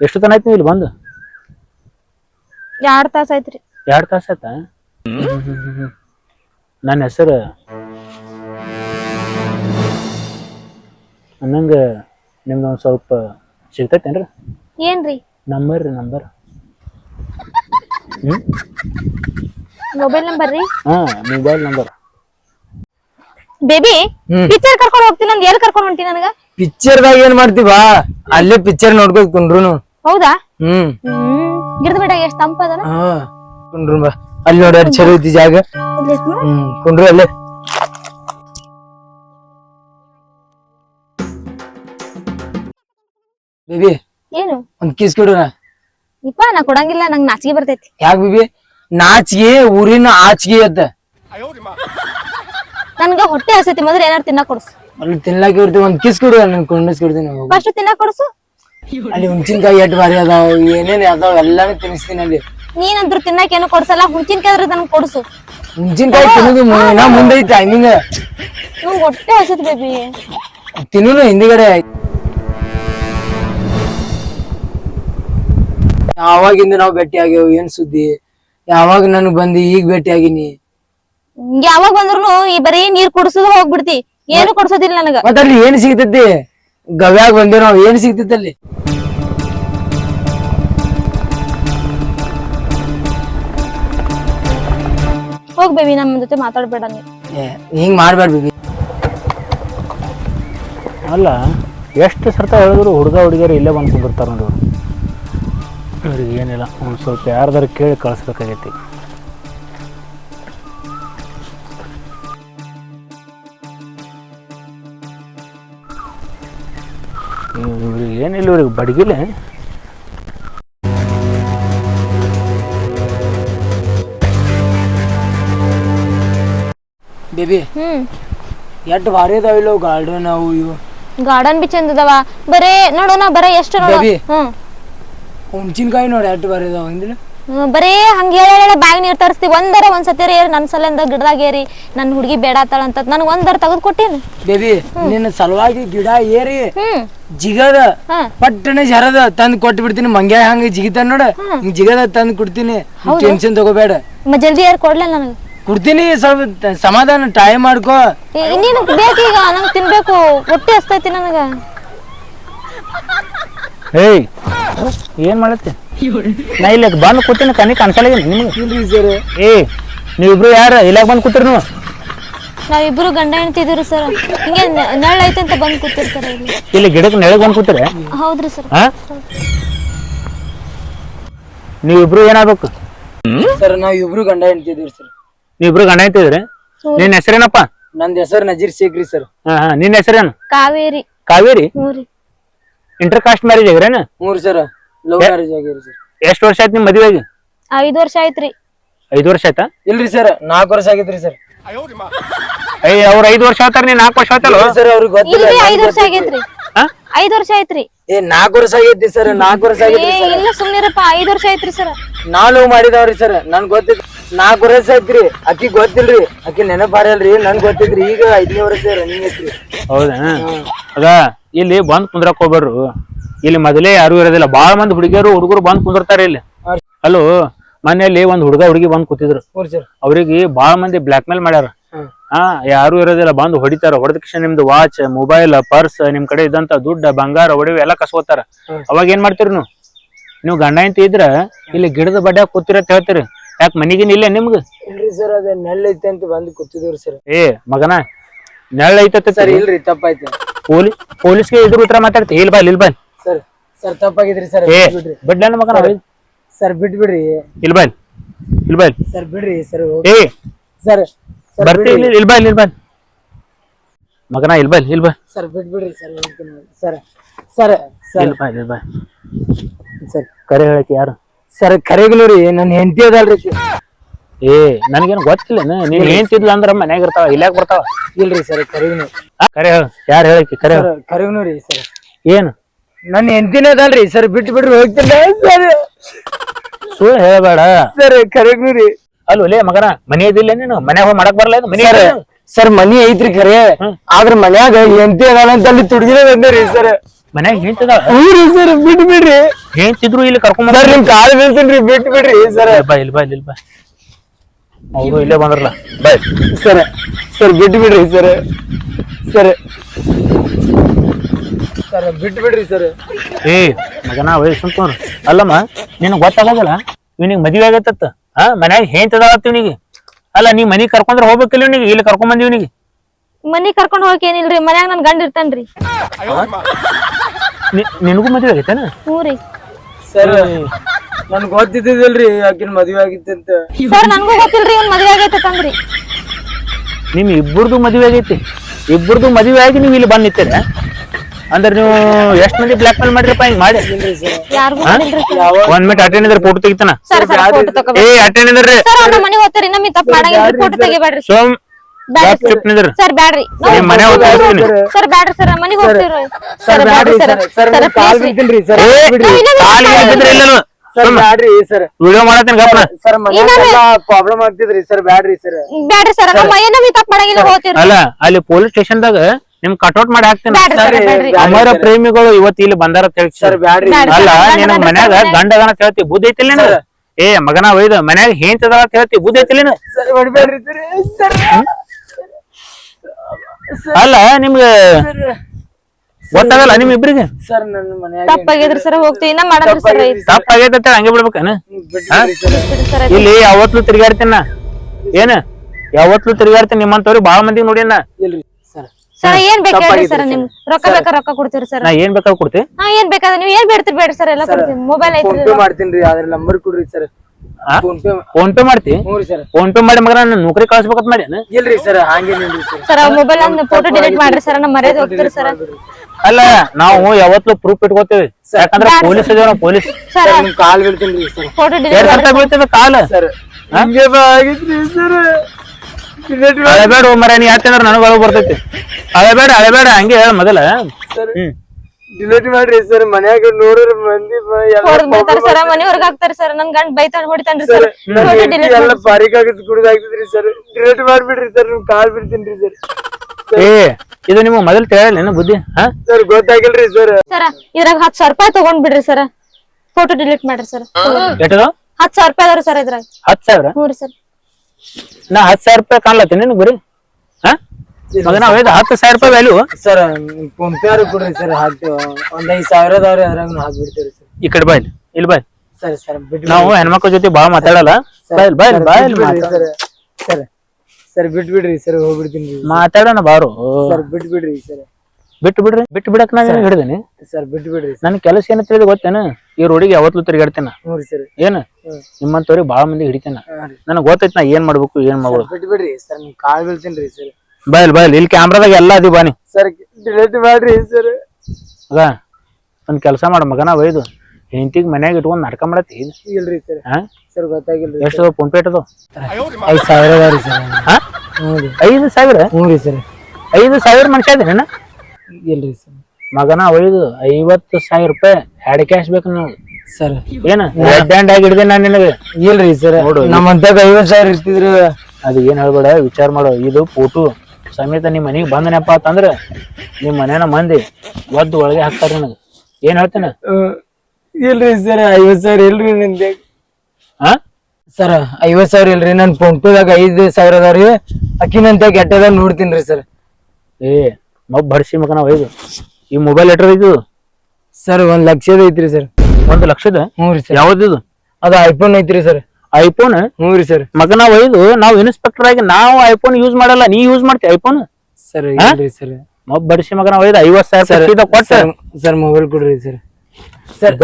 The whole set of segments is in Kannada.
ಎಷ್ಟು ತನ ಆಯ್ತು ಇಲ್ಲಿ ಬಂದು? ಎರಡ್ ತಾಸ ಆಯ್ತ್ರಿ. ಎರಡ್ ತಾಸ ಆಯ್ತಾ? ನನ್ನ ಹೆಸರು ಅನ್ನಂಗ ನಿಮ್ದು ಒಂದ್ ಸ್ವಲ್ಪ ಸಿಗ್ತೈತೇನ್ರಿ? ಏನ್ರಿ? ನಂಬರ್ ರೀ ನಂಬರ್ ಮೊಬೈಲ್ ನಂಬರ್ ರೀ? ಹಾ ಮೊಬೈಲ್ ನಂಬರ್ ಬೇಬಿ. ಪಿಕ್ಚರ್ ಕರ್ಕೊಂಡ್ ಹೋಗ್ತೀನಿ ಅಂದ್ ಎಲ್ಲಿ ಕರ್ಕೊಂಡ್ ಹೊಂಟಿ ನನಗ? ಪಿಕ್ಚರ್ದಾಗ ಏನ್ ಮಾಡ್ತೀವ ಅಲ್ಲೇ ಪಿಕ್ಚರ್ ನೋಡ್ಕೋತ ಕುಂಡ್ರುನು. ಹೌದಾ? ಹ್ಮ್. ಗಿಡದ ಬೇಡ ಎಷ್ಟ್ ತಂಪ ಅದಲ್ಲ ಹಾ ಕುಂಡ್ರು ಬಾ. ಅಲ್ಲಿ ನೋಡಿ ಅಲ್ಲಿ ಚಲೋ ಐತಿ ಜಾಗ. ಹ್ಮ್ ಕುಂಡ್ರು ಅಲ್ಲೇ. ಬೇಬಿ ಏನು? ಒಂದ್ ಕಿಸ್ ಕೊಡುನ? ಇಪ್ಪ ನಾ ಕೊಡಂಗಿಲ್ಲ ನಂಗ್ ನಾಚಿಗೆ ಬರ್ತೈತಿ. ಯಾಕೆ ಬೇಬಿ? ನಾಚಿಗೆ ಊರಿನ ಆಚಿಗೆ ಅತ್ತ ನನ್ಗ ಹೊಟ್ಟೆ ಹಸಿತಿ ಮೊದಲು ಏನಾರು ತಿನ್ನ ಕೊಡ್ಸು. ಅಲ್ಲಿ ತಿನ್ಲಾಕ ಇರ್ತೀವಿ ಒಂದ್ ಕಿಸ್ ಕೊಡು ನಾನು ಕುಂಡಿಸ್ ಕೊಡ್ತೀನಿ. ಫಸ್ಟ್ ತಿನ್ನಕ್ ಕೊಡ್ಸು. ಅಲ್ಲಿ ಹುಂಚಿನ್ಕಾಯಿ ಎಟ್ ಬಾರಿ ಅದಾವ ಏನೇನ್ ಅದಾವ ಎಲ್ಲಾನು ತಿನ್ನಿಸ್ತೀನಿ ಅಲ್ಲಿ. ನೀನಂದ್ರು ತಿನ್ನಕ್ ಏನು ಕೊಡ್ಸಲ್ಲ ಹುಂಚಿನ್ಕಾಯಿ ಆದ್ರೆ ನನ್ಗ್ ಕೊಡ್ಸು. ಹುಂಚಿನ್ಕಾಯಿ ತಿನ್ನೋದು ಇನ್ನ ಮುಂದೆ ಟೈಮಿಂಗ್ ನಂಗ್ ಹೊಟ್ಟೆ ಹಸೈತಿ ಬೇಬಿ ತಿನ್ನೋನು ಹಿಂದಿಗಡೆ. ಯಾವಾಗಿಂದ ನಾವು ಭೇಟಿ ಆಗ್ಯಾವ ಏನ್ ಸುದ್ದಿ? ಯಾವಾಗ ನನ್ಗ್ ಬಂದಿ ಈಗ ಭೇಟಿ ಆಗಿನಿ ಯಾವಾಗ ಬಂದ್ರು ಈ ಬರೀ ನೀರ್ ಕುಡಿಸೋದು ಹೋಗ್ಬಿಡ್ತಿ. ಏನು ಕೊಡ್ಸೋದಿಲ್ಲ ನನಗ. ಅದ್ರಲ್ಲಿ ಏನ್ ಸಿಗ್ತೈತಿ? ಗವ್ಯಾಗ ಬಂದೇವ್ ನಾವ್ ಏನ್ ಸಿಗ್ತೈತಿ ಅಲ್ಲಿ? ಹೋಗ್ ಬೇಬಿ ನಮ್ಮ ಜೊತೆ ಮಾತಾಡ್ಬೇಡ ನೀ. ಏ, ಹಿಂಗ್ ಮಾಡ್ಬೇಡ ಬಿಬಿ. ಅಲ್ಲ ಎಷ್ಟು ಸರ್ತ ಹೇಳಿದ್ರು ಹುಡುಗ ಹುಡುಗಿಯರು ಇಲ್ಲೇ ಬಂದು ಕುಂದಿರ್ತಾರೆ ನೋಡಿ. ಇವ್ರಿಗೆ ಏನಿಲ್ಲ ಒಂದು ಸ್ವಲ್ಪ ಯಾರ್ದಾರು ಕೇಳಿ ಕಳಿಸ್ಬೇಕಾಗೈತಿ. ಇವ್ರಿಗೆ ಏನಿಲ್ಲ ಇವ್ರಿಗೆ ಬಡಗಿಲೆ. ಬೇಬಿ ಹ್ಮ್. ಎಷ್ಟ್ ಭಾರಿ ಅದಾವಿಲ್ಲ ಗಾರ್ಡನ್ ಅವು ಇವು. ಗಾರ್ಡನ್ ಬಿ ಚಂದ ಅದಾವ. ಬರೇ ನೋಡೋಣ ಬರೇ ಎಷ್ಟು ನೋಡು. ಬೇಬಿ. ಹ್ಮ್. ನೋಡಿ ಎಷ್ಟ್ ಭಾರಿ ಅದಾವ ಅಂದಿಲ್ಲ ಬರೇ ಹಂಗ ಹೇಳ ಬಾಯ್ ಬ್ಯಾಗ್ ನೀರ್ ತರಿಸ್ತಿ ಒಂದರ ಒಂದ್ ಸತಿ ಏರಿ ನನ್ ಸಲಿಂದ ಗಿಡದಾಗ ಏರಿ ನನ್ ಹುಡುಗಿ ಬೇಡಾತಾಳ ಅಂತ ನನ್ ಒಂದರ ತೆಗೆದು ಕೊಟ್ಟೀನಿ. ಬೇಬಿ ನಿನ್ನ ಸಲುವಾಗಿ ಗಿಡ ಏರಿ ಜಿಗದ ಪಟ್ಟಣ ಪಟ್ಟನೆ ಜರದ ತಂದ್ ಕೊಟ್ಟು ಬಿಡ್ತೀನಿ ಮಂಗ್ಯ ಹಂಗ ಜಿಗಿತ ನೋಡ. ಜಿಗದ ತಂದ್ ಕೊಡ್ತೀನಿ ಟೆನ್ಷನ್ ತಗೋಬೇಡ. ಜಲ್ದಿ ಯಾರು ಕೊಡ್ಲ ನನಗ. ಕೊಡ್ತೀನಿ ಸ್ವಲ್ಪ ಸಮಾಧಾನ ಟೈಮ್ ಮಾಡ್ಕೋ. ನೀನು ಬೇಕೀಗ ನಂಗ್ ತಿನ್ಬೇಕು ಹೊಟ್ಟೆ ಹಸ್ತೈತಿ ನನಗ. ಏಯ್ ಏನ್ ಮಾಡತ್ತೆ? ನಾ ಇಲ್ಲ ಬಂದು ಕೂತೀನಿ ಕನಿ ಕಾಣಿಸಲ್ಲ ನಿಮ್ಗೆ? ಇಲ್ರಿ ಸರ್ ಏ ನೀವಿಬ್ರು ಯಾರು? ಇಲ್ಲಾಗ ಬಂದು ಕೂತಿರಿ ನೀವು? ನಾವಿಬ್ರು ಗಂಡ ಹೆಣ್ತಿದ್ದೀರಿ ಸರ್. ಹಿಂಗೆ ನೆಳ್ ನೆರಳು ಐತೆ ಅಂತ ಬಂದ್ ಕೂತಿರ್ತಾರ ಇಲ್ಲಿ. ಇಲ್ಲಿ ಗಿಡಕ್ಕೆ ನೆಳಗ್ ಬಂದು ಕೂತಿರಿ? ಹೌದ್ರಿ ಸರ್. ಹಾ ನೀವಿಬ್ರು ಏನಾಗ್ಬೇಕು? ಸರ್ ನಾವ್ ಇಬ್ರು ಗಂಡ ಹೆಂಡ್ತಿದೀವಿ ಸರ್. ನೀವಿಬ್ರು ಗಂಡ ಐತಿದ್ರಿ ನಿನ್ನ ಹೆಸರೇನಪ್ಪ? ನಂದ್ ಹೆಸರು ನಜೀರ್ ಶೇಖ್ರಿ ಸರ್. ಹಾ ಹಾ. ನಿನ್ನ ಹೆಸರೇನು? ಕಾವೇರಿ. ಕಾವೇರಿ? ಹ್ಞೂ ರೀ. ಇಂಟರ್ ಕಾಸ್ಟ್ ಮ್ಯಾರೇಜ್ ಆಗ್ರೇನು ಮೂರ್ ಸರ್. ಲವ್ ಮ್ಯಾರೇಜ್ ಆಗಿರಿ ಸರ್ ಎಷ್ಟು ವರ್ಷ ಆಯ್ತು ನಿಮ್ಮ ಮದುವೆಗೆ? ಐದು ವರ್ಷ ಆಯ್ತ್ರಿ. ಐದು ವರ್ಷ ಆಯ್ತಾ? ಇಲ್ರಿ ಸರ್ ನಾಲ್ಕು ವರ್ಷ ಆಗೈತ್ರಿ ಸರ್ ಏ ಅವ್ರ ಐದು ವರ್ಷ ಆತಾರ ನೀ ನಾಲ್ಕು ವರ್ಷ ಆತಲ್ಲ ಸರ್ ಅವ್ರಿಗೆ ಗೊತ್ತಿಲ್ಲ ಇಲ್ರಿ ಐದು ವರ್ಷ ಆಗೇತ್ರಿ. ಹಾ? ಐದು ವರ್ಷ ಆಯ್ತ್ರಿ. ಏ ನಾಲ್ಕು ವರ್ಷ ಆಗೈತಿ ಸರ್ ನಾಲ್ಕು ವರ್ಷ ಏ ಸರ್ ಇಲ್ಲ ಸುಮ್ನಿರಪ್ಪ ಐದು ವರ್ಷ ಆಯ್ತ್ರಿ ಸರ್ ನಾ ಲವ್ ಮಾಡಿದವ್ರಿ ಸರ್ ನನ್ ಗೊತ್ತಿದ್ ನಾಲ್ಕು ವರ್ಷ ಐತ್ರಿ ಅಕ್ಕಿ ಗೊತ್ತಿಲ್ರಿ. ಅಕ್ಕಿ ನೆನಪ್ ಬಾರಲ್ರಿ ನನ್ ಗೊತ್ತಿದ್ರಿ. ಈಗ ಐದನೇ ವರ್ಷ ರನ್ನಿಂಗ್ ಐತ್ರಿ ಹೌದಾ? ಅದ ಇಲ್ಲಿ ಬಂದ್ ಕುಂದ್ರಕ್ ಹೋಗ್ಬೇಡ್ರು ಇಲ್ಲಿ ಮೊದಲೇ ಯಾರು ಇರೋದಿಲ್ಲ. ಬಾಳ ಮಂದಿ ಹುಡುಗಿಯರು ಹುಡುಗರು ಬಂದ್ ಕುಂದಿರ್ತಾರೆ ಇಲ್ಲಿ. ಹಲೋ ಮನೆಯಲ್ಲಿ ಒಂದ್ ಹುಡುಗ ಹುಡುಗಿ ಬಂದ್ ಕೂತಿದ್ರು. ಅವ್ರಿಗೆ ಬಾಳ ಮಂದಿ ಬ್ಲಾಕ್ ಮೇಲ್ ಮಾಡ್ಯಾರ. ಹಾ. ಯಾರು ಇರೋದಿಲ್ಲ ಬಂದು ಹೊಡಿತಾರ. ಹೊಡೆದ ನಿಮ್ದು ವಾಚ್ ಮೊಬೈಲ್ ಪರ್ಸ್ ನಿಮ್ ಕಡೆ ಇದ್ದಂತ ದುಡ್ಡ ಬಂಗಾರ ಒಡವೆ ಎಲ್ಲ ಕಸ್ಕೋತಾರ. ಅವಾಗ ಏನ್ ಮಾಡ್ತೀರಿ ನೀವು? ನೀವು ಗಂಡ ಹೆಂಡ್ತಿ ಇದ್ರ ಇಲ್ಲಿ ಗಿಡದ ಬಡ್ಡ ಕೂತಿರತ್ ಹೇಳ್ತೀರಿ. ಯಾಕೆ ಮನಿಗಿನ ಇಲ್ಲ ನಿಮ್ಗ? ಇಲ್ರಿ ಸರ್ ಅದ ನೆಲ್ ಐತೆ ಅಂತ ಬಂದು ಕೂತಿದ್ರು ಸರ್. ಏ ಮಗನ ನೆಳ್ಳ ಐತತ್ತೆ ಸರ್. ಇಲ್ರಿ ತಪ್ಪಾಯ್ತು. ಪೊಲೀಸ್ ಪೊಲೀಸ್ಗೆ ಇದ್ರ ಉತ್ತರ ಮಾತಾಡ್ತಿ. ಇಲ್ ಬಾ ಇಲ್ ಬಾ ಸರ್ ಸರ್ ತಪ್ಪಾಗಿದ್ರಿ ಸರ್ ಏ ಬಿಡ್ರಿ ಬಿಡ್ಲ ಮಗನ ಸರ್ ಬಿಟ್ಬಿಡ್ರಿ. ಇಲ್ ಬಾ ಇಲ್ ಬಾ ಸರ್ ಬಿಡ್ರಿ ಸರ್ ಏ ಸರ್ ಸರ್ ಬರ್ತಿ ಬಿಡ್ರಿ. ಇಲ್ಲಿ ಇಲ್ ಬಾ ಇಲ್ ಬಾ ಮಗನ ಇಲ್ ಬಾ ಸರ್ ಬಿಟ್ಬಿಡ್ರಿ ಸರ್. Sir sir sir. ಇಲ್ ಬಾ ಇಲ್ ಬಾ ಸರ್ ಕರೆ ಹೇಳಕ್ಕೆ ಯಾರು? ಸರ್ ಕರೆಗ್ಲು ರೀ ನನ್ನ ಹೆಂಡತಿ ಅದಲ್ರಿ ಆಕಿ. ಏ ನನಗೇನು ಗೊತ್ತಿಲ್ಲ ನೀನ್ ಏನ್ತಿದ್ಲ ಅಂದ್ರ ಮನ್ಯಾಗ ಇರ್ತಾವ ಇಲ್ಯಾಕ್ ಬರ್ತಾವ? ಇಲ್ರಿ ಸರ್ ಕರೆಗ್ನು. ಆ, ಕರೆ ಹೇಳು ಯಾರು ಹೇಳಕ್ಕೆ ಕರೆ ಹೇಳ. ಸರ್ ಕರೆಗ್ನು ರೀ ಸರ್. ಏನು? ನನ್ನ ಹೆಂಡತಿನೇ ಅದಲ್ರಿ ಸರ್ ಬಿಟ್ಟು ಬಿಡ್ರಿ ಹೋಗ್ತಿಲ್ಲ. ಸರ್. ಸುಳ್ಳು ಹೇಳಬೇಡ. ಸರ್ ಕರೆಗ್ನು ರೀ ಅಲ್ಲ ಮಗನ ಮನೆ ಇದಿಲ್ಲ ನೀನು? ಮನ್ಯಾಗ ಹೋಗಿ ಮಾಡಕ್ ಬರಲ್ಲ ಮನೆ ಸರ್ ಮನಿ ಐತ್ರಿ ಖರೆ ಆದ್ರ ಮನ್ಯಾಗ ಎಂತಿ ಅದಾಳ ಅಂತ ಅಲ್ಲಿ ತುಡ್ಗಿನ ಬಂದ್ರಿ ಸರ್. ಮನ್ಯಾಗ ಹ್ಞೂ ಸರ್ ಬಿಟ್ ಬಿಡ್ರಿ. ಹೆಂತಿದ್ರು ಇಲ್ಲಿ ಕರ್ಕೊಂಡ್ ಸರ್ ನಿಮ್ ಕಾಲ್ ಬೀಳ್ತೀನಿ ಬಿಟ್ ಬಿಡ್ರಿ ಸರ್. ಬಾ ಇಲ್ಲಿ ಬಾ ಇಲ್ಲಿ ಬಾ. ಅವರು ಇಲ್ಲೇ ಬಂದ್ರಲ್ಲ. ಬಾಯ್ ಸರ್ ಸರ್ ಬಿಟ್ ಬಿಡ್ರಿ ಸರ್. ಸರ್. ಸರ್ ಬಿಟ್ ಬಿಡ್ರಿ ಸರ್. ಏ ಮಗನ ವಯಸ್ಸು ಸುಮ್ಕೊಂಡ್ರು ಅಲ್ಲಮ್ಮ ನಿನಗ್ ಗೊತ್ತಾಗಲ್ಲ ಇವ್ನಿಗೆ ಮದ್ವೆ ಆಗತ್ತ ಹಾ ಮನ್ಯಾಗ ಹೆಂತದಾವತ್ತ ಇವನಿಗೆ. ಅಲ್ಲ ನೀ ಮನಿ ಕರ್ಕೊಂಡ್ರೆ ಹೋಗ್ಬೇಕಿಲ್ಲ ಇವನಿಗೆ? ಇಲ್ಲಿ ಕರ್ಕೊಂಡ್ ಬಂದಿ ಇವನಿಗೆ? ಮನಿ ಕರ್ಕೊಂಡ್ ಹೋಗಕ್ ಏನಿಲ್ರಿ ಮನ್ಯಾಗ ನನ್ ಗಂಡ ಇರ್ತಾನ್ರಿ. ನಿನಗೂ ಮದ್ವೆ ಆಗೈತೇನ? ಹ್ಞೂ ರೀ. ಸರ್ ನನ್ ಗೊತ್ತಿದ್ದಿಲ್ರಿ ಆಕಿನ ಮದ್ವೆ ಆಗಿತ್ತಂತ ಸರ್ ನನ್ಗೂ ಗೊತ್ತಿಲ್ರಿ ಇವ್ನ್ ಮದ್ವೆ ಆಗೈತೆ ತಂದ್ರಿ ನಿಮ್ ಇಬ್ಬರದು ಮದ್ವೆ ಆಗೈತಿ. ಇಬ್ಬರದು ಮದುವೆ ಆಗಿ ನೀವು ಇಲ್ಲಿ ಬಂದ್ ನಿಂತೀರ? ಅಂದ್ರೆ ನೀವು ಎಷ್ಟ್ ಮಂದಿ ಬ್ಲಾಕ್ ಮೇಲ್ ಮಾಡಿರಪ್ಪ ಹಿಂಗ್ ಮಾಡಿ. ಯಾರಿಗೂ ಮಾಡಿಲ್ರಿ ಒಂದ್ ಮಿನಿಟ್ ಅಟೆಂಡ್ ಇದ್ರೆ ಫೋಟೋ ತೆಗಿತಾನ? ಸರ್ ಸರ್ ಫೋಟೋ ತಗೋ ಏ ಅಟೆಂಡ್ ಇದ್ರಿ? ಸರ್ ಅವ್ರ ಮನೆ ಹೋಗ್ತಾರಿ. ನಮಗೆ ತಪ್ಪ ಫೋಟೋ ತೆಗಿಬೇಡ್ರಿ. ಸೋಮ್ ಬ್ಯಾಡ್ರಿ ಸರ್. ಬ್ಯಾಡ್ರಿ. ಮನೆ ಹೋಗ್ತೀನಿ ಸರ್. ಬ್ಯಾಡ್ರಿ ಸರ್. ಮನೆಗೆ ಹೋಗ್ತಿರಿ ಸರ್ ಬ್ಯಾಡ್ರಿ sir. Sir. Sir call please ರೀ. ಬೀಳ್ತೀನಿ ಸರ್. ಏ ಬಿಡ್ರಿ. ಕಾಲಿಗೆ ಬಿದ್ರೆ ಇಲ್ಲ ಸರ್ ಬ್ಯಾಡ್ರಿ ಸರ್. ವಿಡಿಯೋ ಮಾಡತ್ತೀನಿ ಸರ್ ಪ್ರಾಬ್ಲಮ್ ಆಗ್ತಿದ್ರಿ ಸರ್ ಬ್ಯಾಡ್ರಿ ಸರ್. ಬ್ಯಾಡ್ರಿ ಸರ್. ನಮ್ಮ ಮನೆ ನಮಗೆ ತಪ್ಪ ಮಾಡಂಗಿಲ್ಲ ಹೋಗ್ತಿರಿ ಅಲ್ಲ ಅಲ್ಲಿ ಪೊಲೀಸ್ ಸ್ಟೇಷನ್ದಾಗ ನಿಮ್ ಕಟ್ಔಟ್ ಮಾಡಿ ಹಾಕ್ತೀನಿ. ಬ್ಯಾಡ್ರಿ ಸರ್ ಬ್ಯಾಡ್ರಿ. ಅಮರ ಪ್ರೇಮಿಗಳು ಇವತ್ತು ಇಲ್ಲಿ ಬಂದಾರ ಅಂತ ಹೇಳಿ ಸರ್ ಬ್ಯಾಡ್ರಿ. ಬ್ಯಾಡ್ರಿ. ಅಲ್ಲ ನಿನ್ ಮನ್ಯಾಗ ಗಂಡ ಗಣ ಹೇಳ್ತಿ ಬುದ್ಧಿ ಐತಿಲ್ಲ ನಿನಗ? ಏ ಮಗನ ಒಯ್ದ ಮನ್ಯಾಗ ಹೇಂತದ ಅಂತ ಹೇಳ್ತಿ ಬುದ್ಧಿ ಐತಿಲ್ಲ ನಿನಗ? ಸರ್ ಹೊಡ್ಬೇಡ್ರಿ ಸರ್. ಸರ್. ಅಲ್ಲ ನಿಮ್ಗೆ ಗೊತ್ತಾಗಲ್ಲ ನಿಮ್ ಇಬ್ರಿಗೆ? ಸರ್ ನನ್ನ ಮನ್ಯಾಗ ತಪ್ಪಾಗಿದ್ರಿ ಸರ್ ಹೋಗ್ತೀವಿ ಇನ್ನ ಮಾಡಲ್ರಿ ಸರ್ ತಪ್ಪ ಆಗೈತೆ ಅಂತ ಹಂಗೆ ಬಿಡ್ಬೇಕನ ಬಿಟ್ಬಿಡ್ರಿ ಸರ್ ಸರ್. ಇಲ್ಲಿ ಯಾವತ್ಲು ತಿರ್ಗಾಡ್ತೀನ ಏನ? ಯಾವತ್ಲು ತಿರ್ಗಾಡ್ತೀನಿ ನಿಮ್ಮಂತವ್ರಿ ಬಾಳ ಮಂದಿ ನೋಡಿನ ಇಲ್ರಿ. ಸರ್ ಏನ್ ಬೇಕು ಸರ್ ನಿಮ್ ರೊಕ್ಕ ಬೇಕಾ ರೊಕ್ಕ ಕೊಡ್ತೀರಿ ಸರ್ ನಾ ಏನ್ ಬೇಕಾದ ಕೊಡ್ತಿ. ಹಾ ಏನ್ ಬೇಕಾದ್ರೆ ನೀವು ಏನ್ ಬೇಡ್ತೀರಿ ಬೇಡ ಸರ್ ಎಲ್ಲ ಕೊಡ್ತೀವಿ. ಮೊಬೈಲ್ ಫೋನ್ ಐತ್ರಿ ಪೇ ಮಾಡ್ತೀನಿ ಅದ್ರ ನಂಬರ್ ಕೊಡ್ರಿ sir PhonePe PhonePe ಮಾಡ್ತಿ? ಹ್ಞೂ ಸರ್ ಫೋನ್ ಪೇ ಮಾಡಿ ಮಗ ನಾನು ನೌಕರಿ ಕಳ್ಸ್ಬೇಕಂತ ಮಾಡಿ ಇಲ್ರಿ ಸರ್ ಹಂಗೇನಿಲ್ರಿ ಸರ್ ಸರ್ ಮೊಬೈಲ್ ಅನ್ನ ಫೋಟೋ ಡಿಲೀಟ್ ಮಾಡ್ರಿ ಸರ್ ನಾ ಮರ್ಯಾದೆ ಹೋಗ್ತೀರಿ ಸರ್ ಅಲ್ಲ ನಾವು ಯಾವತ್ತೂ ಪ್ರೂಫ್ ಇಟ್ಕೋತೇವಿ. ಯಾಕಂದ್ರೆ ಪೊಲೀಸ್ ಇದೇವ್ ನಾವು ಪೊಲೀಸ್ ಸರ್ ನಿಮ್ ಕಾಲ್ ಬೀಳ್ತೀನಿ ಸರ್ ಫೋಟೋ ಡಿಲೀಟ್ ಬೀಳ್ತೇವೆ ಕಾಲ. ಸರ್ ಹಂಗೆ ಆಗಿದ್ರಿ ಸರ್ ಅಳಬೇಡ ಮರ ನೀ ಯಾಕಂದ್ರೆ ನನಗ ಒಳಗೆ ಬರ್ತೈತಿ. ಅಳಬೇಡ ಅಳಬೇಡ ಹಂಗೆ ಹೇಳ ಮೊದಲ. ಸರ್. ಹ್ಮ್. ಡಿಲೀಟ್ ಮಾಡ್ರಿ ಸರ್ ಮನ್ಯಾಗ ನೋಡ್ರಿ ಮಂದಿ ಬ- ಎಲ್ಲ ಬಿಡ್ತಾರ ಸರ್ ಮನೆಯವ್ರಿಗೆ ಹಾಕ್ತಾರ ಸರ್ ನನ್ ಗಂಡ ಬೈತಾನ ಹೊಡಿತಾನ್ರಿ ಸರ್. ನನ್ ಹೆಂಡ್ತಿ ಎಲ್ಲ ಬಾರಿಕ್ ಆಗತ್ ಕುಡ್ದಾಗ್ತದ್ರಿ ಸರ್. ಡಿಲೀಟ್ ಮಾಡ್ಬಿಡ್ರಿ ಸರ್ ನಿಮ್ ಕಾಲ್ ಬಿಡ್ತೀನಿ ಸರ್. ಏ ಇದು ನಿಮಗೆ ಮೊದಲು ತಿಳಿಯಲ್ಲ ಬುದ್ಧಿ ಹಾ? Sir ಗೊತ್ತಾಗಿಲ್ರಿ sir. ಸರ್ ಇದ್ರಾಗ ಹತ್ತು ಸಾವಿರ ರೂಪಾಯಿ ತಗೊಂಡ್ ಬಿಡ್ರಿ ಸರ್. ಫೋಟೋ ಡಿಲೀಟ್ ಮಾಡ್ರಿ ಸರ್. ಎಷ್ಟದು ಹತ್ತು ಸಾವಿರ ರೂಪಾಯಿ ಅದಾವ್ರಿ ಸರ್ ಇದ್ರಾಗ. ಹತ್ತು ಸಾವಿರ? ಹ್ಞೂ ಸರ್. ನಾ ಹತ್ತು ಸಾವಿರ ರೂಪಾಯಿ ಕಾಣ್ಲತ್ತೀನಿ ನಿನಗೆ ಬರೀ? ಹಾ? ಮಗನ ಒಯ್ದ ಹತ್ತು ಸಾವಿರ ರೂಪಾಯಿ ವ್ಯಾಲ್ಯೂ ಸರ್ ಫೋನ್ ಪೇ ಅವ್ರಿಗೆ ಕೊಡ್ರಿ ಸರ್ ಹಾಕ್ತೀವಿ ಒಂದ್ ಐದ್ ಸಾವಿರ ಅದಾವ್ರಿ ಅದ್ರಾಗ ಹಾಕ್ಬಿಡ್ತೀವಿ ಸರ್. ಈ ಕಡೆ ಬಾಯ್ ಇಲ್ಲಿ. ಬಾಯ್ ಸರಿ ಸರ್ ಬಿಟ್ಟು ನಾವು ಹೆಣ್ಮಕ್ಳ ಜೊತೆ ಭಾಳ ಮಾತಾಡಲ್ಲ. Bye bye bye sir. Sir sir ಬಿಟ್ಬಿಡ್ರಿ sir ಹೋಗ್ಬಿಡ್ತೀನಿ. ಮಾತಾಡೋಣ ಬಾರು. ಸರ್ ಬಿಟ್ಬಿಡ್ರಿ ಸರ್. ಬಿಟ್ಟು ಬಿಡ್ರಿ ಬಿಟ್ಟು ಬಿಡಕ್ ನಾ ಹಿಡಿದೇನೆ ಸರ್ ಬಿಟ್ಟು ಬಿಡ್ರಿ ನನ್ನ ಕೆಲಸ ಏನ ತಿಳಿದು ಗೊತ್ತೇನ? ಈ ರೋಡಿಗೆ ಯಾವತ್ತೂ ತಿರುಗಾಡ್ತೇನ? ಹ್ಞೂ ರೀ ಸರ್. ಏನು? ನಿಮ್ಮಂತವ್ರಿಗೆ ಭಾಳ ಮಂದಿ ಹಿಡಿತೇನ? ನನಗ್ ಗೊತ್ತೈತಿ ನಾ ಏನ್ ಮಾಡ್ಬೇಕು ಏನ್ ಮಾಡ್ಬೇಕು. ಬಿಟ್ಬಿಡ್ರಿ ಸರ್ ನಿಮ್ ಕಾಲ್ ಬೀಳ್ತೇನ್ರಿ ರೀ ಸರ್. ಬಾಯ್ ಬಾಯ್ ಇಲ್ಲಿ ಕ್ಯಾಮ್ರಾದಾಗ ಎಲ್ಲ ಅದಿ ಬಾನಿ ಸರ್ ಡಿಲೀಟ್ ಮಾಡ್ರಿ ಸರ್. ಅದ ಒಂದ್ ಕೆಲಸ ಮಾಡ ಮಗನ ಒಯ್ದು. ಹೆಂಡತಿಗ್ ಮನ್ಯಾಗ ಇಟ್ಕೊಂಡ್ ನಾಟಕ ಮಾಡತ್ತಿ. ಇಲ್ರಿ ಸರ್. ಹಾ? ಸರ್ ಗೊತ್ತಾಗಿಲ್ರಿ ಎಷ್ಟು ಫೋನ್ ಪೇ ಇಟ್ಟದು? ಐದ್ ಸಾವಿರ ಸರ್. ಐದು ಸಾವಿರ? ಹ್ಞೂ ರೀ ಸರ್. ಐದು ಸಾವಿರ ಮನುಷ್ಯ ಅದೇನ ಇಲ್ರಿ ಸರ್. ಮಗನ ಒಯ್ದು ಐವತ್ತು ಸಾವಿರ ರೂಪಾಯಿ ಹ್ಯಾಡ್ ಕ್ಯಾಶ್ ಬೇಕು ನೋಡಿ ಸರ್. ಏನ? ರೆಡ್ ಹ್ಯಾಂಡ್ ಆಗಿ ಹಿಡ್ದೆ ನಾನು ನಿನಗೆ. ಇಲ್ರಿ ಸರ್. ನೋಡು. ನಮ್ಮಂತಾಗ ಐವತ್ ಸಾವಿರ ಇರ್ತಿದ್ರು. ಅದು ಏನ್ ಹೇಳ್ಬೇಡ ವಿಚಾರ ಮಾಡು. ಇದು ಫೋಟೋ ಸಮೇತ ನಿಮ್ಮ ಮನೆಗೆ ಬಂದನಪ್ಪ ಅಂತಂದ್ರ ನಿಮ್ಮ ಮನೇನ ಮಂದಿ ಒದ್ದು ಒಳಗೆ ಹಾಕ್ತಾರ ನನಗೆ. ಏನ್ ಹೇಳ್ತೇನೆ? ಇಲ್ರಿ ಸರ್ ಐವತ್ ಸಾವಿರ ಇಲ್ರಿ ನಿಂದ. ಹಾ ಸರ್ ಐವತ್ ಸಾವಿರ ಇಲ್ರಿ. ನನ್ ಫೋನ್ ಪೇದಾಗ ಐದ್ ಸಾವಿರ ಅದಾವ್ರಿ. ಅಕ್ಕಿನಂತ ಕೆಟ್ಟದಾಗ ನೋಡ್ತೀನಿ ಸರ್. ಏ ಮಬ್ಬ ಮಗ ಮಗನ ಒಯ್ದು ಈ ಮೊಬೈಲ್ ಎಟ್ರ ಇದು? ಸರ್ ಒಂದ್ ಲಕ್ಷದ ಐತ್ರಿ ಸರ್. ಒಂದ್ ಲಕ್ಷದ? ಹ್ಞೂ ರೀ ಸರ್. ಯಾವ್ದಿದು ಅದು ಐಫೋನ್ ಐತ್ರಿ ಸರ್. ಐಫೋನ್ ಹ್ಞೂ ರೀ ಸರ್. ಮಗನ ಒಯ್ದು ನಾವು ಇನ್ಸ್ಪೆಕ್ಟರ್ ಆಗಿ ನಾವು ಐಫೋನ್ ಯೂಸ್ ಮಾಡಲ್ಲ. ನೀ ಯೂಸ್ ಮಾಡ್ತಿ ಐಫೋನ್ ಸರ್ ಇಲ್ರಿ ಸರ್. ಮಬ್ ಬಡ್ಸಿ ಮಗನ ಒಯ್ದು ಐವತ್ ಸಾವಿರ ಸರ್ ರೂಪಾಯಿ ಸೀದಾ ಕೊಟ್ಟ? ಸರ್ ಮೊಬೈಲ್ ಕೊಡ್ರಿ ಸರ್. ಸರ್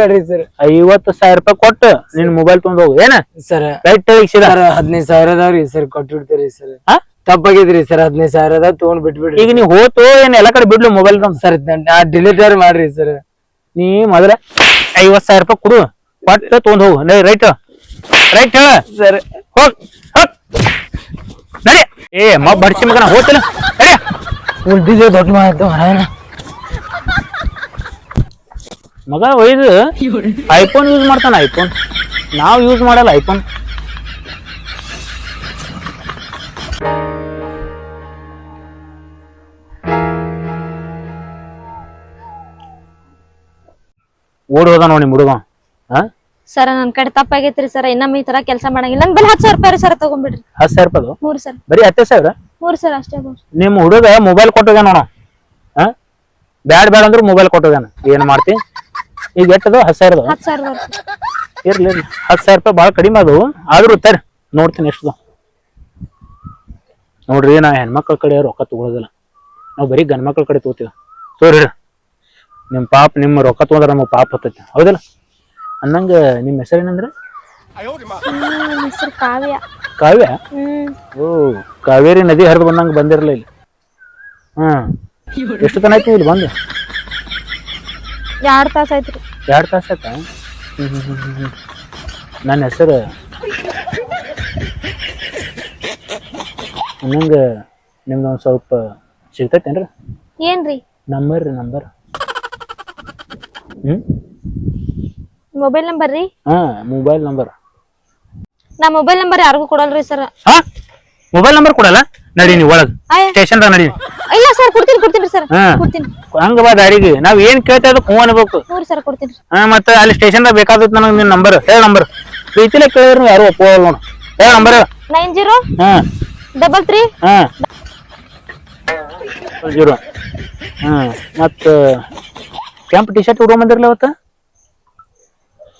ಬೇಡ್ರಿ ಸರ್. ಐವತ್ತು ಸಾವಿರ ರೂಪಾಯಿ ಕೊಟ್ಟು? ನಿನ್ ಮೊಬೈಲ್ ತೊಗೊಂಡ್ ಹೋಗು. ಏನ? ಸರ್ ರೈಟ್ ಸರ್ ಹದಿನೈದು ಸಾವಿರ ಅದಾವ್ರಿ ಸರ್ ಕೊಟ್ಬಿಡ್ತೀರಿ ಸರ್. ಹಾ? ತಪ್ಪಾಗಿದ್ರಿ ಸರ್ ಹದಿನೈದು ಸಾವಿರ ತಗೊಂಡ್ ಬಿಟ್ಬಿಡ್ರಿ. ಈಗ ನೀವು ಹೋತು ಏನ್ ಎಲ್ಲಾ ಕಡೆ ಬಿಡ್ಲು ಮೊಬೈಲ್ ಸರ್ ಡಿಲೀಟರ್ ಮಾಡ್ರಿ ಸರ್. ನೀ ಮೊದಲ ಐವತ್ ಸಾವಿರ ರೂಪಾಯಿ ಕೊಡು ಕೊಟ್ಟು ತಗೊಂಡ್ ಹೋಗು. ನಡಿ ರೈಟ್ ರೈಟ್ ಹೇಳ ಸರ್. ಹೋಗ್ ಹೋಗ್. ನಡಿ. ಏ ಮ ಬಡ್ಸಿ ಮಗನ ಹೋತಿಲ್ಲ ನಡಿ. ಉಲ್ಟಿದೆ ದೊಡ್ಡ ಮಾತು ಮಗ ಒಯ್ದು ಐಫೋನ್ ಯೂಸ್ ಮಾಡ್ತಾನ ಐಫೋನ್ ನಾವು ಯೂಸ್ ಮಾಡಲ್ಲ ಐಫೋನ್ ಓಡಿ ಹೋದ ನೋಡಿ ಹುಡುಗ. ಸರ್ ನನ್ ಕಡೆ ತಪ್ಪಾಗೈತ್ರಿ ಸರ್. ಇನ್ನೊಮ್ಮೆ ಈ ತರ ಕೆಲಸ ಮಾಡಂಗಿಲ್ಲ. ನನ್ ಬಲ್ಲಿ ಹತ್ತು ಸಾವಿರ ರೂಪಾಯಿ ಸರ್ ತಗೊಂಡ್ಬಿಡ್ರಿ ಹತ್ತು ಸಾವಿರ ರೂಪಾಯಿ ಮೂರು ಸರ್. ಬರೀ ಹತ್ತೇ ಸಾವಿರ? ಮೂರು ಸರ್ ಅಷ್ಟೇ ನಿಮ್ಮ ಹುಡುಗ ಮೊಬೈಲ್ ಕೊಟ್ಟೋಗ್ಯಾನ ನೋಡ. ಹಾ ಬ್ಯಾಡ್ ಬ್ಯಾಡ ಅಂದ್ರೆ ಮೊಬೈಲ್ ಕೊಟ್ಟೋಗ್ಯಾನ ಏನ್ ಮಾಡ್ತಿ? ಈಗ ಎಟ್ಟದು? ಹತ್ತು ಸಾವಿರದ? ಹತ್ತು ಸಾವಿರ ಇರ್ಲಿ ಇರ್ಲಿ. ಹತ್ತು ಸಾವಿರ ರೂಪಾಯಿ ಭಾಳ ಕಡಿಮೆ ಅದು ಆದ್ರೂ ತರಿ ನೋಡ್ತೀನಿ ಎಷ್ಟು ನೋಡ್ರಿ ನಾ ಹೆಣ್ಮಕ್ಳ ಕಡೆ ರೊಕ್ಕ ತಗೊಳೋದಿಲ್ಲ. ನಾವು ಬರೀ ಗಂಡ್ಮಕ್ಳ ಕಡೆ ತಗೋತೀವಿ. ತೋರಿ ನಿಮ್ಮ ಪಾಪ ನಿಮ್ಮ ರೊಕ್ಕ ತೊಗೊಂಡ್ರೆ ನಮಗೆ ಪಾಪ ಹತ್ತೈತಿ. ಹೌದಿಲ್ಲ ಅನ್ನಂಗ ನಿಮ್ಮ ಹೆಸರೇನಂದ್ರೆ ನನ್ನ ಹೆಸರು ಕಾವ್ಯ. ಕಾವ್ಯ? ಹ್ಮ್. ಓ ಕಾವೇರಿ ನದಿ ಹರಿದು ಬಂದಂಗ ಬಂದಿರಲಿಲ್ಲ ಇಲ್ಲಿ. ಹ್ಮ್. ಎಷ್ಟು ತನ ಆಯ್ತು ಇಲ್ಲಿ ಬಂದು? ಎರಡ್ ತಾಸ ಆಯ್ತ್ರಿ. ಎರಡು ತಾಸು ಆಯ್ತಾ? ಹ್ಮ್ ಹ್ಮ್ ಹ್ಮ್ ಹ್ಮ್ ಹ್ಮ್. ನನ್ನ ಹೆಸರು ಅನ್ನಂಗ ನಿಮ್ದು ಒಂದು ಸ್ವಲ್ಪ ಸಿಗ್ತೈತೇನ್ರಿ? ಏನ್ರಿ? ನಂಬರ್ ರೀ ನಂಬರ್. ಹ್ಮ್? ಮೊಬೈಲ್ ನಂಬರ್ ರೀ? ಹಾ ಮೊಬೈಲ್ ನಂಬರ್. ನಾ ಮೊಬೈಲ್ ನಂಬರ್ ಯಾರಿಗೂ ಕೊಡಲ್ರಿ ಸರ್. ಹಾ? ಮೊಬೈಲ್ ನಂಬರ್ ಕೊಡಲ್ಲ? ನಡಿ ನೀವು ಒಳಗೆ. ಸ್ಟೇಷನ್ ನಡಿ. ಇಲ್ಲ ಸರ್ ಕೊಡ್ತೀನಿ ಕೊಡ್ತೀನಿ ಸರ್. ಹಾ. ಕೊಡ್ತೀನಿ. ಹಂಗ ಬಾ ದಾರಿಗೆ. ನಾವ್ ಏನ್ ಕೇಳ್ತಾ ಇದಕ್ಕೆ ಹ್ಞೂ ಅನ್ಬೇಕು. ಮೂರ್ ಸರ್ ಕೊಡ್ತೀನಿ. ಹಾ ಮತ್ತೆ ಅಲ್ಲಿ ಸ್ಟೇಷನ್ದಾಗ ಬೇಕಾದತ್ ನನಗೆ ನಿನ್ ನಂಬರ್ ಹೇಳ ನಂಬರ್ ಪ್ರೀತಿಲೇ ಕೇಳಿದ್ರು ಯಾರು ಒಪ್ಪೋಲ್ಲ ನೋಡು. ಹೇಳ ನಂಬರ್ ಹೇಳ. ನೈನ್ ಜೀರೋ ಹಾ. ಡಬಲ್ ತ್ರೀ ಹಾ. ಜೀರೋ. ಹಾ ಮತ್ತ ಕೆಂಪ್ ಟಿ ಶರ್ಟ್ ಉಡೋ ಬಂದಿರ್ಲಿ ಅವತ್ತ?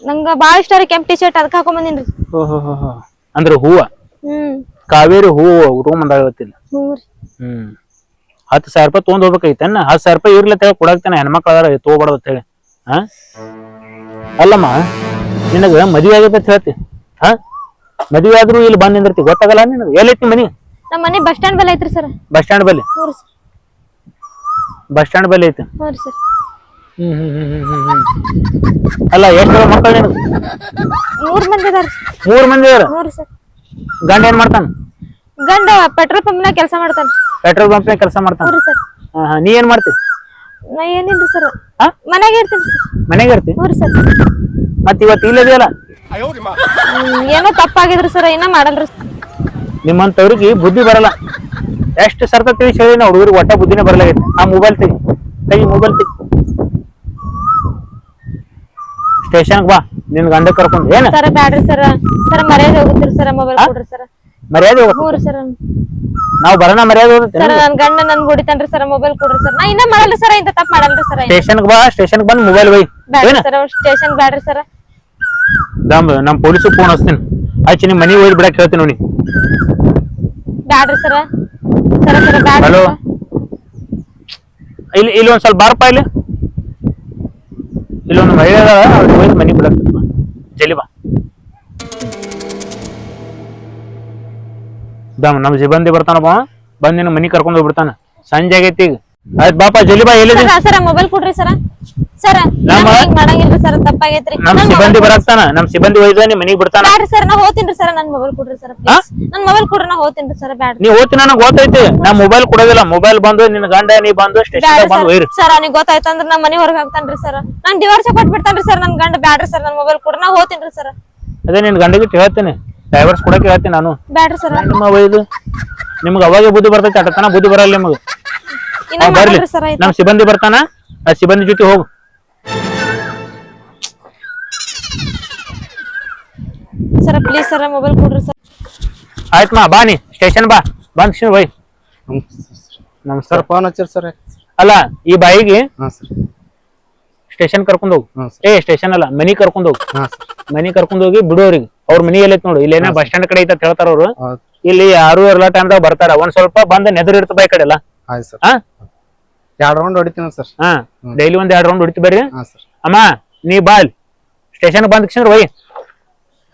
ನಂಗ ಬಾಳ ಇಷ್ಟ ರೀ ಕೆಂಪ್ ಟಿ ಶರ್ಟ್ ಅದಕ್ಕೆ ಹಾಕೊಂಡ್ ಬಂದಿನ್ರಿ ಅಂದ್ರ ಹೋ ಹೋ ಅಂದ್ರೆ ಹೂವ? ಹ್ಮ್. ಕಾವೇರಿ ಹೂವು ಉಟ್ಕೊಂಡ್ ಬಂದಾಳ ಇವತ್ತಿಲ್ಲ ಹ್ಞೂ ರೀ. ಹ್ಮ್. ಹತ್ತು ಸಾವಿರ ರೂಪಾಯಿ ತೊಗೊಂಡ್ ಹೋಗ್ಬೇಕೈತೇನ ಹತ್ತು ಸಾವಿರ ರೂಪಾಯಿ ಇರ್ಲಿ ಹೇಳಿ ಕೊಡಾಕ್ತಾನೆ. ಹೆಣ್ಮಕ್ಳು ಅದಾರ ತಗೋಬಾರ್ದು ಅಂತ ಹೇಳಿ. ಹಾ ಅಲ್ಲಮ್ಮ ನಿನಗ ಮದುವೆ ಆಗೈತೆ ಅಂತ ಹೇಳ್ತಿ. ಹಾ ಮದುವೆ ಆದ್ರೂ ಇಲ್ಲಿ ಬಂದ್ ನಿಂದಿರ್ತಿ. ಗೊತ್ತಾಗಲ್ಲ ನಿನಗೆ? ಎಲ್ಲೈತಿ ಮನಿ? ನಮ್ಮ ಮನೆ ಬಸ್ ಸ್ಟ್ಯಾಂಡ್ ಬಲ್ಲಿ ಐತ್ರಿ ಸರ್. ಬಸ್ ಸ್ಟ್ಯಾಂಡ್ ಬಲ್ಲಿ? ಹ್ಞೂ ರೀ ಸರ್. ಬಸ್ ಸ್ಟ್ಯಾಂಡ್ ಬಲ್ಲಿ ಐತಿ. ಹ್ಞೂ ರೀ ಸರ್. ಅಲ್ಲ ಎಷ್ಟು ಮಕ್ಕಳು ನಿನಗೆ ಮೂರ್ ಮಂದಿ ಅದಾರ. ಮೂರ್ ಮಂದಿ ಅದಾರ? ಹ್ಞೂ ರೀ ಸರ್. ಗಂಡ ಏನ್ ಮಾಡ್ತಾನ? ಗಂಡ ಪೆಟ್ರೋಲ್ ಪಂಪ್ನಾಗ ಕೆಲಸ ಮಾಡ್ತಾನ. ಪೆಟ್ರೋಲ್ ಪಂಪ್ನಾಗ ಕೆಲಸ ಮಾಡ್ತಾನ? ಹ್ಞೂ ರೀ ಸರ್. ಹಾ ಹಾ ನೀ ಏನ್ ಮಾಡ್ತಿ? ನಾ ಏನಿಲ್ರಿ ಸರ್. ಹಾ ಮನ್ಯಾಗ ಇರ್ತೀನಿ ಸರ್. ಮನೆಗೆ ಇರ್ತಿ? ಹ್ಞೂ ಸರ್. ಮತ್ ಇವತ್ತು ಇಲ್ಲದಿಯಲ್ಲ ಹ್ಮ್, ಏನೋ ತಪ್ಪಾಗಿದ್ರಿ ಸರ್ ಇನ್ನ ಮಾಡಲ್ರಿ ನಿಮ್ಮಂತವ್ರಿಗೆ ಬುದ್ಧಿ ಬರಲ್ಲ. ಎಷ್ಟು ಸರ್ತ ತಿಳಿಸಿ ಹೇಳಿ ನಾವು ಹುಡುಗರಿಗೆ ಒಟ್ಟ ಬುದ್ಧಿನೇ ಬರಲಾಗೈತೆ. ಆ ಮೊಬೈಲ್ ತೆಗಿ. ತೆಗಿ ಮೊಬೈಲ್ ತೆಗಿ. ಸ್ಟೇಷನ್ಗೆ ಬಾ. ನಿನ್ ಗಂಡ ಕರ್ಕೊಂಡು ಏನ? ಸರ ಬ್ಯಾಡ್ರಿ ಸರ. ಸರ ಮರ್ಯಾದೆ ಹೋಗುತ್ತೀರಿ ಸರ ಮೊಬೈಲ್ ಕೊಡ್ರಿ ಸರ. ಮರ್ಯಾದೆ ಹೋಗುತ್ತೆ ಮೂರು ಸರ್. ನಾವು ಬರೋಣ ಮರ್ಯಾದೆ ಹೋಗುತ್ತೆ ಸರ್ ನನ್ ಗಂಡ ನನ್ ಹೊಡಿತಾನ್ರಿ ಸರ ಮೊಬೈಲ್ ಕೊಡ್ರಿ ಸರ್. ನಾ ಇನ್ನ ಮಾಡಲ್ಲ ಸರ ಇಂತ ತಪ್ಪ ಮಾಡಲ್ರಿ ಸರ. ಸ್ಟೇಷನ್ ಬಾ ಸ್ಟೇಷನ್ ಬಂದ್ ಮೊಬೈಲ್ ಒಯ್ ಬ್ಯಾಡ್ರಿ ಏನ? ಸರ್ ಸ್ಟೇಷನ್ ಬ್ಯಾಡ್ರಿ ಸರ. ನಮ್ ನಮ್ ಪೊಲೀಸ್ ಫೋನ್ ಹಚ್ತೀನಿ. ಆಯ್ತು ನಿಮ್ ಮನಿ ಒಯ್ದು ಬಿಡಕ್ ಹೇಳ್ತೀನಿ ನೋಡಿ. ಬ್ಯಾಡ್ರಿ ಸರ್. ಸರ ಸರ ಬ್ಯಾಡ್ರಿ ಹಲೋ ಇಲ್ಲಿ ಇಲ್ಲಿ ಒಂದ್ ಸ್ವಲ್ಪ ಬಾರಪ್ಪ ಇಲ್ಲಿ. ಇಲ್ಲೊಂದು ಮಹಿಳೆ ಅವ್ರಿಗೆ ಒಯ್ದು ಮನೆ ಬಿಡಕ್ಕೆ ಜಲ್ಲಿ ಬಾ. ದಮ್ ನಮ್ಮ ಸಿಬ್ಬಂದಿ ಬರ್ತಾನಪ್ಪ, ಬಂದ್ ಮನಿ ಕರ್ಕೊಂಡು ಹೋಗ್ಬಿಡ್ತಾನ. ಸಂಜೆ ಆಗೈತಿ ಈಗ. ಆಯ್ತು ಬಾಪ ಜಲ್ಲಿ ಬಾ ಎಲ್ಲಿದೆ? ಸರ ಸರ ಮೊಬೈಲ್ ಕೊಡ್ರಿ ಸರ. ಸರ ನಮ್ಮ- ಹಿಂಗ್ ಮಾಡಂಗಿಲ್ರಿ ಸರ್ ತಪ್ಪಾಗೈತ್ರಿ. ನಮ್ ಸಿಬ್ಬಂದಿ ಬರಾಕ್ತಾನ ನಮ್ ಸಿಬ್ಬಂದಿ ಒಯ್ದ ನಿಮ್ ಮನಿಗ್ ಬಿಡ್ತಾನ? ಬ್ಯಾಡ್ರಿ ಸರ್ ನಾ ಹೋಗ್ತೀನಿ ಸರ್ ನನ್ ಮೊಬೈಲ್ ಕೊಡ್ರಿ ಸರ್ ಪ್ಲೀಸ್ ನನ್ ಮೊಬೈಲ್ ಕೊಡ್ರಿ ನಾ ಹೋಗ್ತೀನ್ರಿ ಸರ್ ಬ್ಯಾಡ್ರಿ. ನೀ ಓದ್ತಿ ನನಗ್ ಗೊತ್ತೈತಿ. ನಾ ಮೊಬೈಲ್ ಕೊಡೋದಿಲ್ಲ. ಮೊಬೈಲ್ ಬಂದು ನಿನ್ ಗಂಡ ನೀ ಬಂದು ಸ್ಟೇಷನ್ ಬಂದು ಒಯ್ರಿ. ಸರ್ ಅವ್ನಿಗೆ ಗೊತ್ತಾಯ್ತು ಅಂದ್ರೆ ನಮ್ ಮನಿ ಹೊರಗೆ ಹಾಕ್ತಾನ್ರಿ ಸರ್. ನಾನ್ ಡಿವೋರ್ಸ್ ಕೊಟ್ಬಿಡ್ತಾನ್ರಿ ಸರ್ ನನ್ ಗಂಡ. ಬ್ಯಾಡ್ರಿ ಸರ್ ನನ್ ಮೊಬೈಲ್ ಕೊಡ್ರಿ ನಾ ಹೋಗ್ತೀನಿ ಸರ್. ಅದೇ ನಿನ್ ಗಂಡಗಿಟ್ಟು ಹೇಳ್ತೀನಿ. ಡ್ರೈವರ್ಸ್ ಕೊಡಕ್ಕೆ ಹೇಳ್ತೀನಿ ನಾನು. ಬ್ಯಾಡ್ರಿ ಸರ್. ನಿಮ್ಮ ಒಯ್ದು. ನಿಮ್ಗೆ ಅವಾಗೆ ಬುದ್ಧಿ ಬರ್ತೈತಿ ಅಟತನ ಬುದ್ಧಿ ಬರಲ್ಲ ನಿಮಗೆ. ಇನ್ನ ಬರ್ಲಿ. ಮಾಡ್ರಿ ಸರ್ ಆಯ್ತು. ನಮ್ ಸಿಬ್ಬಂದಿ ಬರ್ತಾನ ಆ ಸಿಬ್ಬಂದಿ ಜೊತೆ ಹೋಗು. ಸರ್ ಪ್ಲೀಸ್ ಸರ್ ಮೊಬೈಲ್ ಕೊಡ್ರಿ ಸರ್. ಆಯ್ತು ಮಾ ಬಾ ನೀ ಸ್ಟೇಷನ್ ಬಾ. ಬಂದ್ ಬೈ ನಮಸ್ಕಾರ ಸರ್ ಫೋನ್ ಹಚ್ಚಿರಿ ಸರ್ ಅಲ್ಲ ಈ ಬಾಯಿಗೆ ಹಾಂ ಸರ್ ಸ್ಟೇಷನ್ ಕರ್ಕೊಂಡ್ ಹೋಗು. ಹಾಂ ಸರ್ ಏ ಸ್ಟೇಷನ್ ಅಲ್ಲ ಮನಿ ಕರ್ಕೊಂಡ್ ಹೋಗು. ಹಾಂ ಸರ್ ಮನಿ ಕರ್ಕೊಂಡ್ ಹೋಗಿ ಬಿಡೋರಿಗೆ ಅವ್ರ ಮನಿ ಎಲ್ಲೈತ್ ನೋಡು ಇಲ್ಲೇನ ಬಸ್ ಸ್ಟ್ಯಾಂಡ್ ಕಡೆ ಐತೆ ಅಂತ ಹೇಳ್ತಾರ ಅವ್ರು. ಹೌದು. ಇಲ್ಲಿ ಯಾರು ಎಲ್ಲ ಟೈಮ್ದಾಗ ಬರ್ತಾರ ಒಂದ್ ಸ್ವಲ್ಪ ಬಂದ್ ನೆದರ್ ಇರ್ತ ಬಾ ಈ ಕಡೆ ಎಲ್ಲ ಆಯ್ತು ಸರ್ ಹಾ ಎರಡು ರೌಂಡ್ ಹೊಡಿತೀನಿ ಸರ್ ಹಾ ಡೈಲಿ ಒಂದ್ ಎರಡ್ ರೌಂಡ್ ಹೊಡಿತಿ ಬರ್ರಿ ಹಾಂ ಸರ್ ಅಮ್ಮ ನೀ ಬಾ ಸ್ಟೇಷನ್ ಬಂದ್ ಕ್ಷಣ ಒಯ್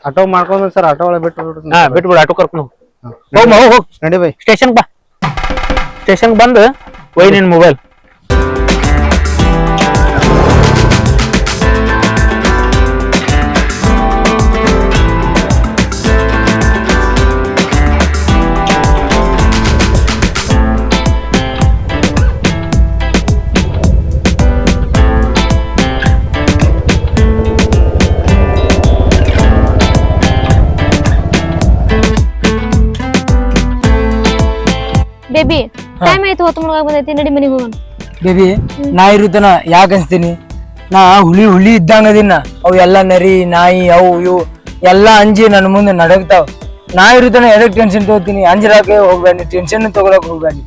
ಆಟೋ ಮಾಡ್ಕೊಂಡು ಸರ್ ಆಟೋ ಒಳಗೆ ಬಿಟ್ಟು ಬಿಡ್ತೀನಿ ಹಾ. ಬಿಟ್ಬಿಡು ಆಟೋ ಕರ್ಕೊಂಡು. ಹೋಗ್. ಹೋಗ್ ಹೋಗ್ ನಡಿ ಬೈ. ಸ್ಟೇಷನ್ ಬಾ. ಸ್ಟೇಷನ್ ಬಂದು ಒಯ್ ನಿನ್ ಮೊಬೈಲ್ ಬೇಬಿ ಟೈಮ್ ಆಯ್ತು ಹೊತ್ತು ಮುಳುಗಾಗ ಬಂದೈತಿ ನಡಿ ಮನೆಗೆ ಹೋಗೋಣ. ಬೇಬಿ ನಾ ಇರುತ್ತನ ಯಾಕೆ ಅನ್ಸ್ತೀನಿ ನಾ ಹುಲಿ ಹುಲಿ ಇದ್ದಂಗ ಅದಿನ ಅವು ಎಲ್ಲ ನರಿ ನಾಯಿ ಅವು ಇವು ಎಲ್ಲಾ ಅಂಜಿ ನನ್ನ ಮುಂದೆ ನಡಗ್ತಾವ. ನಾ ಇರುತ್ತಾನೆ ಎದಕ್ ಟೆನ್ಷನ್ ತಗೋತೀನಿ? ಅಂಜರಾಕೆ ಹೋಗ್ಬೇಡಿ ಟೆನ್ಷನ್ ತಗೊಳಕ್ ಹೋಗ್ಬೇಡಿ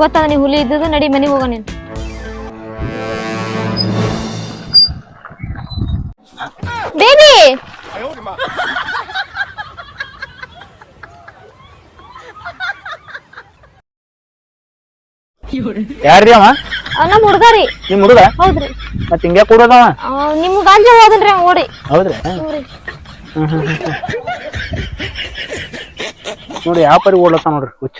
ಗೊತ್ತಾದ ನೀ ಹುಲಿ ಇದ್ದದ್ದು ನಡಿ ಮನೆಗೆ ಹೋಗೋಣ ನೀನು. ಬೇಬಿ! ಯಾರ್ರಿ ಅವ? ನಮ್ಮ ಹುಡುಗರಿ ರೀ. ನಿಮ್ ಹುಡುಗ? ಹೌದ್ರಿ. ಮತ್ ಹಿಂಗ್ಯಾಕ್ ಕೊಡೋದವ? ನಿಮ್ ಗಾಂಜಾ ಹೋದನ್ರಿ ಅವ ಓಡಿ. ಹೌದ್ರಿ? ಹ್ಞೂರಿ. ನೋಡಿ ಯಾವ ಪರಿ ಓಡ್ಲತ್ತ ನೋಡ್ರಿ ಹುಚ್ಚ.